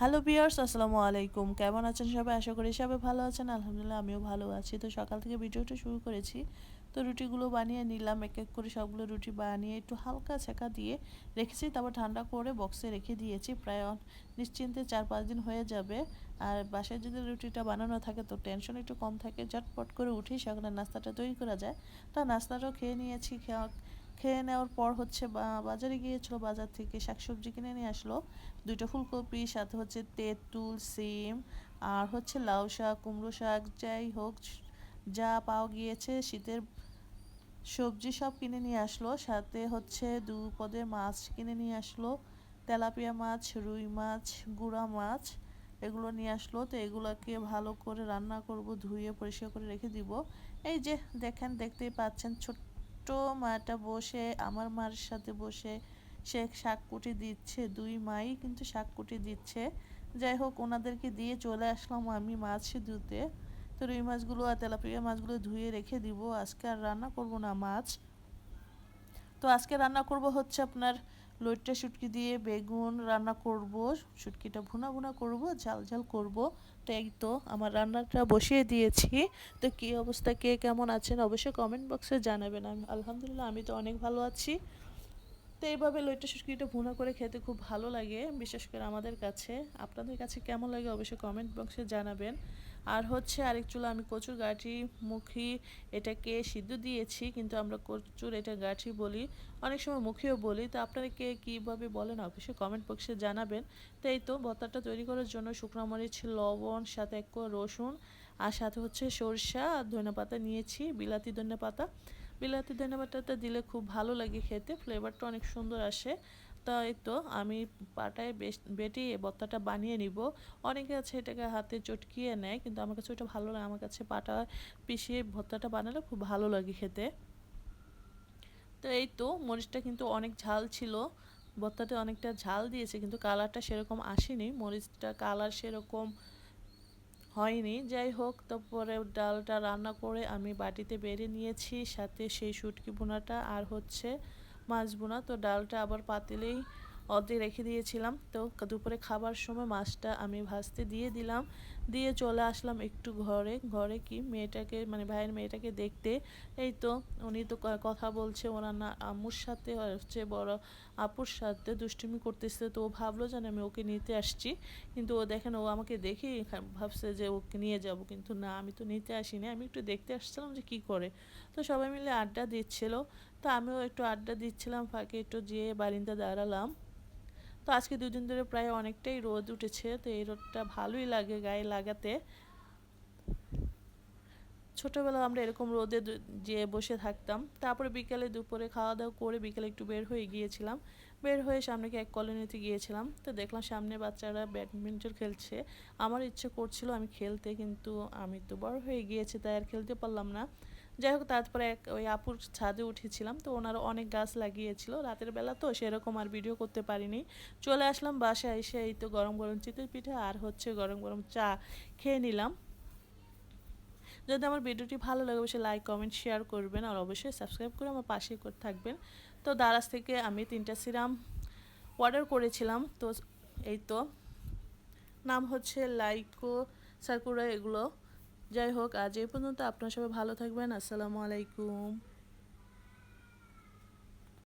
Hello বিয়ার্স আসসালামু আলাইকুম। কেমন আছেন সবাই? আশা করি সবাই ভালো আছেন। আলহামদুলিল্লাহ, আমিও ভালো আছি। তো সকাল থেকে ভিডিওটা শুরু করেছি। তো রুটিগুলো বানিয়ে নিলাম, এক এক করে সবগুলো রুটি বানিয়ে একটু হালকা ছেঁকা দিয়ে রেখেছি। তারপর ঠান্ডা করে বক্সে রেখে দিয়েছি। প্রায় নিশ্চিন্তে চার পাঁচ দিন হয়ে যাবে। আর বাসায় যদি রুটিটা বানানো থাকে, তো টেনশন একটু কম থাকে। ঝটপট করে উঠি সকালে নাস্তাটা তৈরি করা যায়। তা নাস্তাটাও খেয়ে নিয়েছি। খেয়ে খেয়ে নেওয়ার পর হচ্ছে বাজারে গিয়েছিল, বাজার থেকে শাকসবজি কিনে নিয়ে আসলো। দুইটা ফুলকপি, সাথে হচ্ছে তেঁতুল, সিম, আর হচ্ছে লাউ শাক, কুমড়ো শাক, যাই হোক, যা পাওয়া গিয়েছে, শীতের সবজি সব কিনে নিয়ে আসলো। সাথে হচ্ছে দু পদে মাছ কিনে নিয়ে আসলো। তেলাপিয়া মাছ, রুই মাছ, গুঁড়া মাছ, এগুলো নিয়ে আসলো। তো এগুলোকে ভালো করে রান্না করব, ধুয়ে পরিষ্কার করে রেখে দিব। এই যে, দেখেন, দেখতেই পাচ্ছেন, ছোট্ট ছোট্ট মাটা বসে, আমার মার সাথে বসে সে শাকুটি দিচ্ছে, দুই মাই কিন্তু শাকুটি দিচ্ছে। যাই হোক, ওনাদেরকে দিয়ে চলে আসলাম আমি মাছ ধুতে। তো রুই মাছগুলো আর তেলাপিয়া মাছগুলো ধুয়ে রেখে দিব। আজকে আর রান্না করব না মাছ। তো আজকে রান্না করব হচ্ছে আপনার লইট্টা, শুটকি দিয়ে বেগুন রান্না করব, শুটকিটা ভুনা ভুনা করব, ঝাল ঝাল করব। তো এই তো আমার রান্নাটা বসিয়ে দিয়েছি। তো কী অবস্থা, কে কেমন আছেন অবশ্যই কমেন্ট বক্সে জানাবেন। আমি আলহামদুলিল্লাহ, আমি তো অনেক ভালো আছি। তো এইভাবে লইট্টা, শুটকিটা ভুনা করে খেতে খুব ভালো লাগে, বিশেষ করে আমাদের কাছে। আপনাদের কাছে কেমন লাগে অবশ্যই কমেন্ট বক্সে জানাবেন। আর হচ্ছে আরেক চুলা আমি কচুর গাঠি, মুখি, এটাকে সিদ্ধ দিয়েছি, কিন্তু আমরা কচুর এটা গাঠি বলি, অনেক সময় মুখিও বলি, তো আপনারা কে কীভাবে বলেন অবশ্যই কমেন্ট বক্সে জানাবেন। তো এই তো ভর্তাটা তৈরি করার জন্য শুকনো মরিচ, লবণ, সাথে এক রসুন, আর সাথে হচ্ছে সরষা আর ধনে পাতা নিয়েছি, বিলাতি ধনে পাতা। বিলাতি ধনে পাতাটা দিলে খুব ভালো লাগে খেতে ফ্লেভারটা অনেক সুন্দর আসে। তাই তো আমি পাটায় বেটে বত্তাটা বানিয়ে নিব। অনেকে আছে এটাকে হাতে চটকিয়ে নেয়, কিন্তু আমার কাছে ওটা ভালো লাগে। আমার কাছে পাটা পিষিয়ে ভর্তাটা বানালে খুব ভালো লাগে খেতে। তো এই তো মরিচটা কিন্তু অনেক ঝাল ছিল। ভর্তাটা অনেকটা ঝাল দিয়েছে, কিন্তু কালারটা সেরকম আসেনি। মরিচটা কালার সেরকম হয়নি। যাই হোক, তারপরে ডালটা রান্না করে আমি বাটিতে বেড়ে নিয়েছি। সাথে সেই শুটকি বোনাটা আর হচ্ছে মাছ বোনা তো ডালটা আবার পাতিলেই অর্ধেক রেখে দিয়েছিলাম। তো দুপুরে খাবার সময় মাছটা আমি ভাজতে দিয়ে দিলাম। দিয়ে চলে আসলাম একটু ঘরে। ঘরে কি মেয়েটাকে মানে ভাইয়ের মেয়েটাকে দেখতে। এই তো উনি তো কথা বলছে ওনার না আম্মুর সাথে হচ্ছে বড় আপুর সাথে দুষ্টুমি করতেছে। তো ও ভাবলো যেন আমি ওকে নিতে আসছি। কিন্তু ও দেখেন ও আমাকে দেখে ভাবছে যে ওকে নিয়ে যাব। কিন্তু না, আমি তো নিতে আসিনি। আমি একটু দেখতে আসছিলাম যে কি করে। তো সবাই মিলে আড্ডা দিচ্ছিল। তো আমিও একটু আড্ডা দিচ্ছিলাম, ফাঁকে একটু যেয়ে বারিন্দা দাঁড়ালাম। তো আজকে দুদিন ধরে প্রায় অনেকটাই রোদ উঠেছে, তো এই রোদটা ভালোই লাগে গায়ে লাগাতে। ছোটোবেলা আমরা এরকম রোদে যে বসে থাকতাম। তারপরে বিকেলে দুপুরে খাওয়া দাওয়া করে বিকেলে একটু বের হয়ে গিয়েছিলাম। বের হয়ে সামনে এক কলোনিতে গিয়েছিলাম, তো দেখলাম সামনে বাচ্চারা ব্যাডমিন্টন খেলছে। আমার ইচ্ছে করছিল আমি খেলতে, কিন্তু আমি তো বড় হয়ে গিয়েছি, তাই আর খেলতে পারলাম না। যাই হোক তারপরে এক ওই আপুর ছাদে উঠেছিলাম, তো ওনারা অনেক গাছ লাগিয়েছিল। রাতের বেলা তো সেরকম আর ভিডিও করতে পারিনি। চলে আসলাম বাসায় এসে এই তো গরম গরম চিতল পিঠা আর হচ্ছে গরম গরম চা খেয়ে নিলাম। যদি আমার ভিডিওটি ভালো লাগে অবশ্যই লাইক, কমেন্ট, শেয়ার করবেন আর অবশ্যই সাবস্ক্রাইব করে আমার পাশে করে থাকবেন। তো দারাজ থেকে আমি তিনটা সিরাম অর্ডার করেছিলাম, তো এই তো। নাম হচ্ছে লাইকো, সার্কুরা, এগুলো। যাই হোক আজ এই পর্যন্ত। আপনার সবাই ভালো থাকবেন। আসসালামু আলাইকুম।